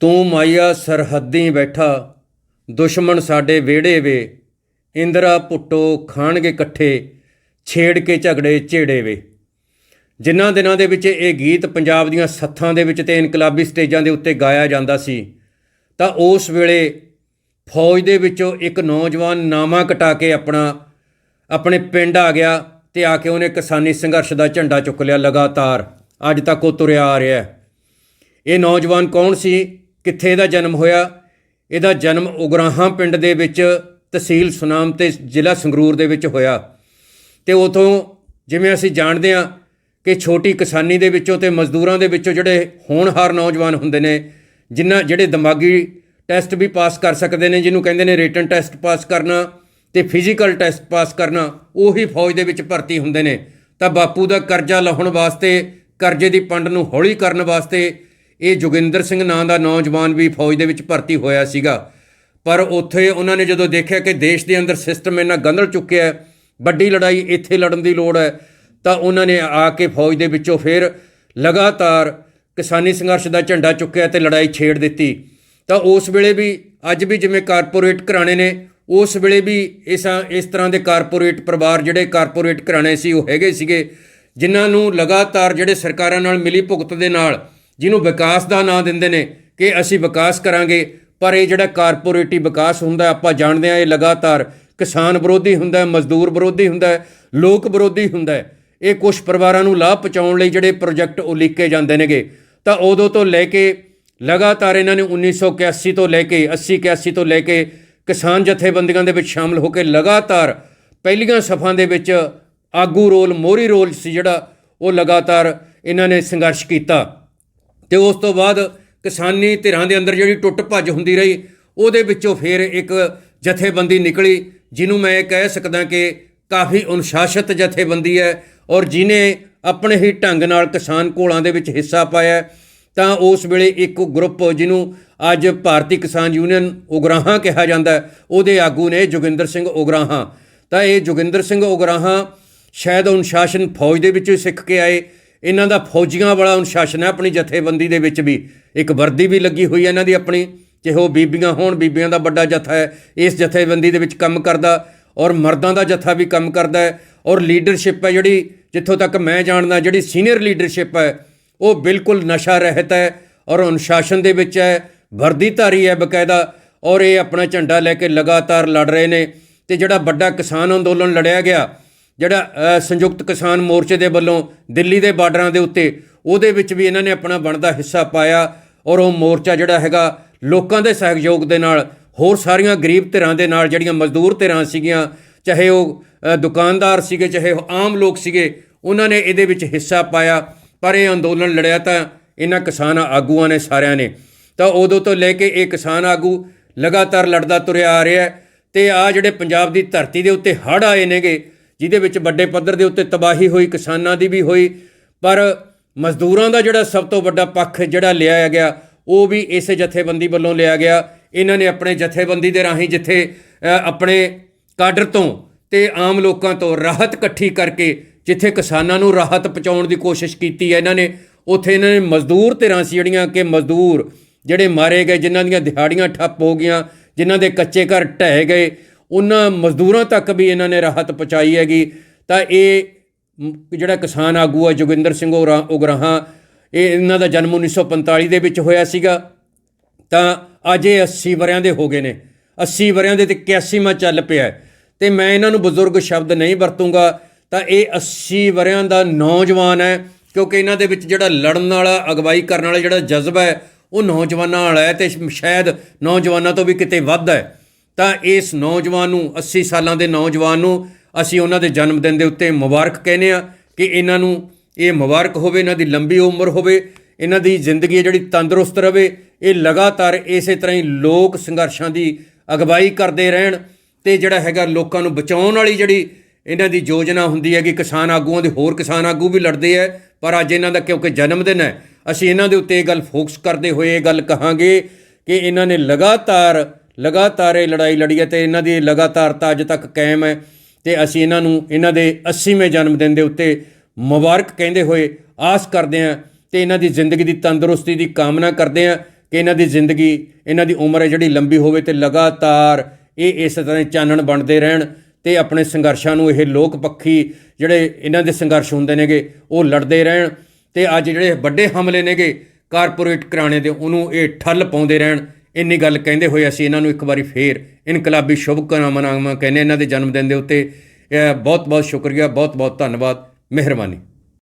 ਤੂੰ ਮਾਇਆ ਸਰਹੱਦੀ ਬੈਠਾ, ਦੁਸ਼ਮਣ ਸਾਡੇ ਵਿਹੜੇ ਵੇ। ਇੰਦਰਾ ਭੁੱਟੋ ਖਾਣਗੇ ਇਕੱਠੇ, ਛੇੜ ਕੇ ਝਗੜੇ ਝੇੜੇ ਵੇ। ਜਿਨ੍ਹਾਂ ਦਿਨਾਂ ਦੇ ਵਿੱਚ ਇਹ ਗੀਤ ਪੰਜਾਬ ਦੀਆਂ ਸੱਥਾਂ ਦੇ ਵਿੱਚ ਤੇ ਇਨਕਲਾਬੀ ਸਟੇਜਾਂ ਦੇ ਉੱਤੇ ਗਾਇਆ ਜਾਂਦਾ ਸੀ, ਤਾਂ ਉਸ ਵੇਲੇ ਫੌਜ ਦੇ ਵਿੱਚੋਂ ਇੱਕ ਨੌਜਵਾਨ ਨਾਮਾ ਕਟਾ ਕੇ ਆਪਣਾ, ਆਪਣੇ ਪਿੰਡ ਆ ਗਿਆ ਤੇ ਆ ਕੇ ਉਹਨੇ ਕਿਸਾਨੀ ਸੰਘਰਸ਼ ਦਾ ਝੰਡਾ ਚੁੱਕ ਲਿਆ ਲਗਾਤਾਰ। ਅੱਜ ਤੱਕ ਉਹ ਤੁਰਿਆ ਆ ਰਿਹਾ ਇਹ ਨੌਜਵਾਨ ਕੌਣ ਸੀ? ਕਿੱਥੇ ਇਹਦਾ ਜਨਮ ਹੋਇਆ? ਇਹਦਾ ਜਨਮ ਉਗਰਾਹਾਂ ਪਿੰਡ ਦੇ ਵਿੱਚ ਤਹਿਸੀਲ ਸੁਨਾਮ ਤੇ ਜ਼ਿਲ੍ਹਾ ਸੰਗਰੂਰ ਦੇ ਵਿੱਚ ਹੋਇਆ। ਤੇ ਉਥੋਂ ਜਿਵੇਂ ਅਸੀਂ ਜਾਣਦੇ ਹਾਂ ਕਿ ਛੋਟੀ ਕਿਸਾਨੀ ਦੇ ਵਿੱਚੋਂ ਤੇ ਮਜ਼ਦੂਰਾਂ ਦੇ ਵਿੱਚੋਂ ਜਿਹੜੇ ਹੋਣਹਾਰ ਨੌਜਵਾਨ ਹੁੰਦੇ ਨੇ, ਜਿਨ੍ਹਾਂ ਜਿਹੜੇ ਦਿਮਾਗੀ ਟੈਸਟ ਵੀ ਪਾਸ ਕਰ ਸਕਦੇ ਨੇ, ਜਿਹਨੂੰ ਕਹਿੰਦੇ ਨੇ ਰਿਟਨ ਟੈਸਟ ਪਾਸ ਕਰਨਾ ਤੇ ਫਿਜ਼ੀਕਲ ਟੈਸਟ ਪਾਸ ਕਰਨਾ, ਉਹੀ ਫੌਜ ਦੇ ਵਿੱਚ ਭਰਤੀ ਹੁੰਦੇ ਨੇ। ਤਾਂ ਬਾਪੂ ਦਾ ਕਰਜ਼ਾ ਲਾਉਣ ਵਾਸਤੇ, ਕਰਜ਼ੇ ਦੀ ਪੰਡ ਨੂੰ ਹੌਲੀ ਕਰਨ ਵਾਸਤੇ ਇਹ ਜੋਗਿੰਦਰ ਸਿੰਘ ਨਾਂ ਦਾ ਨੌਜਵਾਨ ਵੀ ਫੌਜ ਦੇ ਵਿੱਚ ਭਰਤੀ ਹੋਇਆ ਸੀਗਾ। ਪਰ ਉੱਥੇ ਉਹਨਾਂ ਨੇ ਜਦੋਂ ਦੇਖਿਆ ਕਿ ਦੇਸ਼ ਦੇ ਅੰਦਰ ਸਿਸਟਮ ਇੰਨਾ ਗੰਦਲ ਚੁੱਕਿਆ ਹੈ, ਵੱਡੀ ਲੜਾਈ ਇੱਥੇ ਲੜਨ ਦੀ ਲੋੜ ਹੈ, ਤਾਂ ਉਹਨਾਂ ਨੇ ਆ ਕੇ ਫੌਜ ਦੇ ਵਿੱਚੋਂ ਫਿਰ ਲਗਾਤਾਰ ਕਿਸਾਨੀ ਸੰਘਰਸ਼ ਦਾ ਝੰਡਾ ਚੁੱਕਿਆ ਤੇ ਲੜਾਈ ਛੇੜ ਦਿੱਤੀ। ਤਾਂ ਉਸ ਵੇਲੇ ਵੀ, ਅੱਜ ਵੀ ਜਿਵੇਂ ਕਾਰਪੋਰੇਟ ਘਰਾਣੇ ਨੇ, ਉਸ ਵੇਲੇ ਵੀ ਇਸ ਇਸ ਤਰ੍ਹਾਂ ਦੇ ਕਾਰਪੋਰੇਟ ਪਰਿਵਾਰ ਜਿਹੜੇ ਕਾਰਪੋਰੇਟ ਘਰਾਣੇ ਸੀ, ਉਹ ਹੈਗੇ ਸੀਗੇ, ਜਿਨ੍ਹਾਂ ਨੂੰ ਲਗਾਤਾਰ ਜਿਹੜੇ ਸਰਕਾਰਾਂ ਨਾਲ ਮਿਲੀ ਭੁਗਤ ਦੇ ਨਾਲ ਜਿਹਨੂੰ ਵਿਕਾਸ ਦਾ ਨਾਂ ਦਿੰਦੇ ਨੇ ਕਿ ਅਸੀਂ ਵਿਕਾਸ ਕਰਾਂਗੇ। ਪਰ ਇਹ ਜਿਹੜਾ ਕਾਰਪੋਰੇਟੀ ਵਿਕਾਸ ਹੁੰਦਾ ਆਪਾਂ ਜਾਣਦੇ ਹਾਂ ਇਹ ਲਗਾਤਾਰ ਕਿਸਾਨ ਵਿਰੋਧੀ ਹੁੰਦਾ ਹੈ, ਮਜ਼ਦੂਰ ਵਿਰੋਧੀ ਹੁੰਦਾ ਹੈ, ਲੋਕ ਵਿਰੋਧੀ ਹੁੰਦਾ ਹੈ। ਇਹ ਕੁਝ ਪਰਿਵਾਰਾਂ ਨੂੰ ਲਾਭ ਪਹੁੰਚਾਉਣ ਲਈ ਜਿਹੜੇ ਪ੍ਰੋਜੈਕਟ ਉਲੀਕੇ ਜਾਂਦੇ ਨੇਗੇ। ਤਾਂ ਉਦੋਂ ਤੋਂ ਲੈ ਕੇ ਲਗਾਤਾਰ ਇਹਨਾਂ ਨੇ 1981 ਤੋਂ ਲੈ ਕੇ 80 81 ਤੋਂ ਲੈ ਕੇ ਕਿਸਾਨ ਜਥੇਬੰਦੀਆਂ ਦੇ ਵਿੱਚ ਸ਼ਾਮਲ ਹੋ ਕੇ ਲਗਾਤਾਰ ਪਹਿਲੀਆਂ ਸਫਾਂ ਦੇ ਵਿੱਚ ਆਗੂ ਰੋਲ, ਮੋਹਰੀ ਰੋਲ ਸੀ ਜਿਹੜਾ ਉਹ ਲਗਾਤਾਰ ਇਹਨਾਂ ਨੇ ਸੰਘਰਸ਼ ਕੀਤਾ। ਤੇ ਉਸ ਤੋਂ ਬਾਅਦ ਕਿਸਾਨੀ ਧਿਰਾਂ ਦੇ ਅੰਦਰ ਜਿਹੜੀ ਟੁੱਟ ਭੱਜ ਹੁੰਦੀ ਰਹੀ, ਉਹਦੇ ਵਿੱਚੋਂ ਫਿਰ ਇੱਕ ਜਥੇਬੰਦੀ ਨਿਕਲੀ, ਜਿਹਨੂੰ ਮੈਂ ਕਹਿ ਸਕਦਾ ਕਿ ਕਾਫੀ ਅਨੁਸ਼ਾਸਿਤ ਜਥੇਬੰਦੀ ਹੈ ਔਰ ਜਿਨੇ ਆਪਣੇ ਹੀ ਢੰਗ ਨਾਲ ਕਿਸਾਨ ਘੋਲਾਂ ਦੇ ਵਿੱਚ ਹਿੱਸਾ ਪਾਇਆ ਤਾਂ ਉਸ ਵੇਲੇ ਇੱਕ ਗਰੁੱਪ ਜਿਹਨੂੰ ਅੱਜ ਭਾਰਤੀ ਕਿਸਾਨ ਯੂਨੀਅਨ ਉਗਰਾਹਾਂ ਕਿਹਾ ਜਾਂਦਾ ਉਹਦੇ ਆਗੂ ਨੇ ਜੋਗਿੰਦਰ ਸਿੰਘ ਉਗਰਾਹਾਂ। ਤਾਂ ਇਹ ਜੋਗਿੰਦਰ ਸਿੰਘ ਉਗਰਾਹਾਂ ਸ਼ਾਇਦ ਅਨੁਸ਼ਾਸਨ ਫੌਜ ਦੇ ਵਿੱਚੋਂ ਸਿੱਖ ਕੇ ਆਏ ਇਹਨਾਂ ਦਾ ਫੌਜੀਆਂ ਵਾਲਾ ਅਨੁਸ਼ਾਸਨ ਹੈ ਆਪਣੀ ਜਥੇਬੰਦੀ ਦੇ ਵਿੱਚ ਵੀ। ਇੱਕ ਵਰਦੀ ਵੀ ਲੱਗੀ ਹੋਈ ਹੈ ਇਹਨਾਂ ਦੀ ਆਪਣੀ ਚਾਹੇ ਉਹ ਬੀਬੀਆਂ ਹੋਣ, ਬੀਬੀਆਂ ਦਾ ਵੱਡਾ ਜਥਾ ਹੈ, ਇਸ ਜਥੇਬੰਦੀ ਦੇ ਵਿੱਚ ਕੰਮ ਕਰਦਾ ਔਰ ਮਰਦਾਂ ਦਾ ਜਥਾ ਵੀ ਕੰਮ ਕਰਦਾ ਹੈ ਔਰ ਲੀਡਰਸ਼ਿਪ ਹੈ ਜਿਹੜੀ, ਜਿੱਥੋਂ ਤੱਕ ਮੈਂ ਜਾਣਦਾ, ਜਿਹੜੀ ਸੀਨੀਅਰ ਲੀਡਰਸ਼ਿਪ ਹੈ, ਉਹ ਬਿਲਕੁਲ ਨਸ਼ਾ ਰਹਿਤ ਹੈ ਔਰ ਅਨੁਸ਼ਾਸਨ ਦੇ ਵਿੱਚ ਹੈ, ਵਰਦੀਧਾਰੀ ਹੈ ਬਕਾਇਦਾ ਔਰ ਇਹ ਆਪਣਾ ਝੰਡਾ ਲੈ ਕੇ ਲਗਾਤਾਰ ਲੜ ਰਹੇ ਨੇ ਤੇ ਜਿਹੜਾ ਵੱਡਾ ਕਿਸਾਨ ਅੰਦੋਲਨ ਲੜਿਆ ਗਿਆ ਜਿਹੜਾ ਸੰਯੁਕਤ ਕਿਸਾਨ ਮੋਰਚੇ ਦੇ ਵੱਲੋਂ ਦਿੱਲੀ ਦੇ ਬਾਰਡਰਾਂ ਦੇ ਉੱਤੇ, ਉਹਦੇ ਵਿੱਚ ਵੀ ਇਹਨਾਂ ਨੇ ਆਪਣਾ ਬਣਦਾ ਹਿੱਸਾ ਪਾਇਆ ਔਰ ਉਹ ਮੋਰਚਾ ਜਿਹੜਾ ਹੈਗਾ, ਲੋਕਾਂ ਦੇ ਸਹਿਯੋਗ ਦੇ ਨਾਲ, ਹੋਰ ਸਾਰੀਆਂ ਗਰੀਬ ਧਿਰਾਂ ਦੇ ਨਾਲ ਜਿਹੜੀਆਂ ਮਜ਼ਦੂਰ ਧਿਰਾਂ ਸੀਗੀਆਂ, ਚਾਹੇ ਉਹ ਦੁਕਾਨਦਾਰ ਸੀਗੇ, ਚਾਹੇ ਉਹ ਆਮ ਲੋਕ ਸੀਗੇ, ਉਹਨਾਂ ਨੇ ਇਹਦੇ ਵਿੱਚ ਹਿੱਸਾ ਪਾਇਆ, ਪਰ ਇਹ ਅੰਦੋਲਨ ਲੜਿਆ ਤਾਂ ਇਹਨਾਂ ਕਿਸਾਨ ਆਗੂਆਂ ਨੇ ਸਾਰਿਆਂ ਨੇ। ਤਾਂ ਉਦੋਂ ਤੋਂ ਲੈ ਕੇ ਇਹ ਕਿਸਾਨ ਆਗੂ ਲਗਾਤਾਰ ਲੜਦਾ ਤੁਰਿਆ ਆ ਰਿਹਾ ਹੈ ਤੇ ਆ ਜਿਹੜੇ ਪੰਜਾਬ ਦੀ ਧਰਤੀ ਦੇ ਉੱਤੇ ਹੜ੍ਹ ਆਏ ਨੇਗੇ ਜਿਹਦੇ ਵਿੱਚ ਵੱਡੇ ਪੱਧਰ ਦੇ ਉੱਤੇ ਤਬਾਹੀ ਹੋਈ, ਕਿਸਾਨਾਂ ਦੀ ਵੀ ਹੋਈ। ਪਰ ਮਜ਼ਦੂਰਾਂ ਦਾ ਜਿਹੜਾ ਸਭ ਤੋਂ ਵੱਡਾ ਪੱਖ ਜਿਹੜਾ ਲਿਆ ਗਿਆ, ਉਹ ਵੀ ਇਸ ਜਥੇਬੰਦੀ ਵੱਲੋਂ ਲਿਆ ਗਿਆ। ਇਹਨਾਂ ਨੇ ਆਪਣੇ ਜਥੇਬੰਦੀ ਦੇ ਰਾਹੀਂ ਜਿੱਥੇ ਆਪਣੇ ਕਾਡਰ ਤੋਂ ਤੇ ਆਮ ਲੋਕਾਂ ਤੋਂ ਰਾਹਤ ਇਕੱਠੀ ਕਰਕੇ ਜਿੱਥੇ ਕਿਸਾਨਾਂ ਨੂੰ ਰਾਹਤ ਪਹੁੰਚਾਉਣ ਦੀ ਕੋਸ਼ਿਸ਼ ਕੀਤੀ ਹੈ, ਇਹਨਾਂ ਨੇ, ਉੱਥੇ ਇਹਨਾਂ ਨੇ ਮਜ਼ਦੂਰ ਧਿਰਾਂ ਸੀ ਜਿਹੜੀਆਂ ਕਿ ਮਜ਼ਦੂਰ ਜਿਹੜੇ ਮਾਰੇ ਗਏ, ਜਿਨ੍ਹਾਂ ਦੀਆਂ ਦਿਹਾੜੀਆਂ ਠੱਪ ਹੋ ਗਈਆਂ, ਜਿਨ੍ਹਾਂ ਦੇ ਕੱਚੇ ਘਰ ਢਹਿ ਗਏ ਉਹਨਾਂ ਮਜ਼ਦੂਰਾਂ ਤੱਕ ਵੀ ਇਹਨਾਂ ਨੇ ਰਾਹਤ ਪਹੁੰਚਾਈ ਹੈਗੀ। ਤਾਂ ਇਹ ਜਿਹੜਾ ਕਿਸਾਨ ਆਗੂ ਹੈ ਜੋਗਿੰਦਰ ਸਿੰਘ ਉਗਰਾ- ਉਗਰਾਹਾਂ, ਇਹ ਇਹਨਾਂ ਦਾ ਜਨਮ 1945 ਦੇ ਵਿੱਚ ਹੋਇਆ ਸੀਗਾ। ਤਾਂ ਅੱਜ ਇਹ 80 ਵਰਿਆਂ ਦੇ ਹੋ ਗਏ ਨੇ। 80 ਵਰਿਆਂ ਦੇ ਤੇ 81ਵਾਂ ਚੱਲ ਪਿਆ ਹੈ। ਤੇ ਮੈਂ ਇਹਨਾਂ ਨੂੰ ਬਜ਼ੁਰਗ ਸ਼ਬਦ ਨਹੀਂ ਵਰਤੂੰਗਾ। ਤਾਂ ਇਹ 80 ਵਰਿਆਂ ਦਾ ਨੌਜਵਾਨ ਹੈ, ਕਿਉਂਕਿ ਇਹਨਾਂ ਦੇ ਵਿੱਚ ਜਿਹੜਾ ਲੜਨ ਵਾਲਾ, ਅਗਵਾਈ ਕਰਨ ਵਾਲਾ ਜਿਹੜਾ ਜਜ਼ਬਾ ਹੈ, ਉਹ ਨੌਜਵਾਨਾਂ ਵਾਲਾ ਹੈ ਤੇ ਸ਼ਾਇਦ ਨੌਜਵਾਨਾਂ ਤੋਂ ਵੀ ਕਿਤੇ ਵੱਧ ਹੈ। ਤਾਂ ਇਸ ਨੌਜਵਾਨ ਨੂੰ 80 ਸਾਲਾਂ ਦੇ ਨੌਜਵਾਨ ਨੂੰ ਅਸੀਂ ਉਹਨਾਂ ਦੇ ਜਨਮ ਦਿਨ ਦੇ ਉੱਤੇ ਮੁਬਾਰਕ ਕਹਿੰਦੇ ਆ ਕਿ ਇਹਨਾਂ ਨੂੰ ਇਹ ਮੁਬਾਰਕ ਹੋਵੇ, ਇਹਨਾਂ ਦੀ ਲੰਬੀ ਉਮਰ ਹੋਵੇ, ਇਹਨਾਂ ਦੀ ਜ਼ਿੰਦਗੀ ਜਿਹੜੀ ਤੰਦਰੁਸਤ ਰਵੇ ਇਹ ਲਗਾਤਾਰ ਇਸੇ ਤਰ੍ਹਾਂ ਹੀ ਲੋਕ ਸੰਘਰਸ਼ਾਂ ਦੀ ਅਗਵਾਈ ਕਰਦੇ ਰਹਿਣ ਤੇ ਜਿਹੜਾ ਹੈਗਾ ਲੋਕਾਂ ਨੂੰ ਬਚਾਉਣ ਵਾਲੀ ਜਿਹੜੀ ਇਹਨਾਂ ਦੀ ਯੋਜਨਾ ਹੁੰਦੀ ਹੈ ਕਿ ਕਿਸਾਨ ਆਗੂਆਂ ਦੇ, ਹੋਰ ਕਿਸਾਨ ਆਗੂ ਵੀ ਲੜਦੇ ਹੈ, ਪਰ ਅੱਜ ਇਹਨਾਂ ਦਾ ਕਿਉਂਕਿ ਜਨਮ ਦਿਨ ਹੈ, ਅਸੀਂ ਇਹਨਾਂ ਦੇ ਉੱਤੇ ਇਹ ਗੱਲ ਫੋਕਸ ਕਰਦੇ ਹੋਏ ਇਹ ਗੱਲ ਕਹਾਂਗੇ ਕਿ ਇਹਨਾਂ ਨੇ ਲਗਾਤਾਰ ਲਗਾਤਾਰ ਇਹ ਲੜਾਈ ਲੜੀ ਹੈ ਤੇ ਇਹਨਾਂ ਦੀ ਲਗਾਤਾਰਤਾ ਅੱਜ ਤੱਕ ਕਾਇਮ ਹੈ ਤੇ ਅਸੀਂ ਇਹਨਾਂ ਨੂੰ, ਇਹਨਾਂ ਦੇ 80ਵੇਂ ਜਨਮ ਦਿਨ ਦੇ ਉੱਤੇ ਮੁਬਾਰਕ ਕਹਿੰਦੇ ਹੋਏ ਆਸ ਕਰਦੇ ਹਾਂ ਤੇ ਇਹਨਾਂ ਦੀ ਜ਼ਿੰਦਗੀ ਦੀ ਤੰਦਰੁਸਤੀ ਦੀ ਕਾਮਨਾ ਕਰਦੇ ਹਾਂ ਕਿ ਇਹਨਾਂ ਦੀ ਜ਼ਿੰਦਗੀ, ਇਹਨਾਂ ਦੀ ਉਮਰ ਹੈ ਜਿਹੜੀ ਲੰਬੀ ਹੋਵੇ ਤੇ ਲਗਾਤਾਰ ਇਹ ਇਸ ਤਰ੍ਹਾਂ ਹੀ ਚਾਨਣ ਬਣਦੇ ਰਹਿਣ ਤੇ ਆਪਣੇ ਸੰਘਰਸ਼ਾਂ ਨੂੰ ਇਹ ਲੋਕ ਪੱਖੀ ਜਿਹੜੇ ਇਹਨਾਂ ਦੇ ਸੰਘਰਸ਼ ਹੁੰਦੇ ਨੇਗੇ ਉਹ ਲੜਦੇ ਰਹਿਣ ਤੇ ਅੱਜ ਜਿਹੜੇ ਵੱਡੇ ਹਮਲੇ ਨੇਗੇ ਕਾਰਪੋਰੇਟ ਘਰਾਣੇ ਦੇ ਉਹਨੂੰ ਇਹ ਠੱਲ ਪਾਉਂਦੇ ਰਹਿਣ ਇੰਨੀ ਗੱਲ ਕਹਿੰਦੇ ਹੋਏ ਅਸੀਂ ਇਹਨਾਂ ਨੂੰ ਇੱਕ ਵਾਰੀ ਫੇਰ ਇਨਕਲਾਬੀ ਸ਼ੁਭਕਾਮਨਾਵਾਂ ਕਹਿੰਦੇ ਇਹਨਾਂ ਦੇ ਜਨਮ ਦਿਨ ਦੇ ਉੱਤੇ ਬਹੁਤ ਬਹੁਤ ਸ਼ੁਕਰੀਆ ਬਹੁਤ ਬਹੁਤ ਧੰਨਵਾਦ, ਮਿਹਰਬਾਨੀ।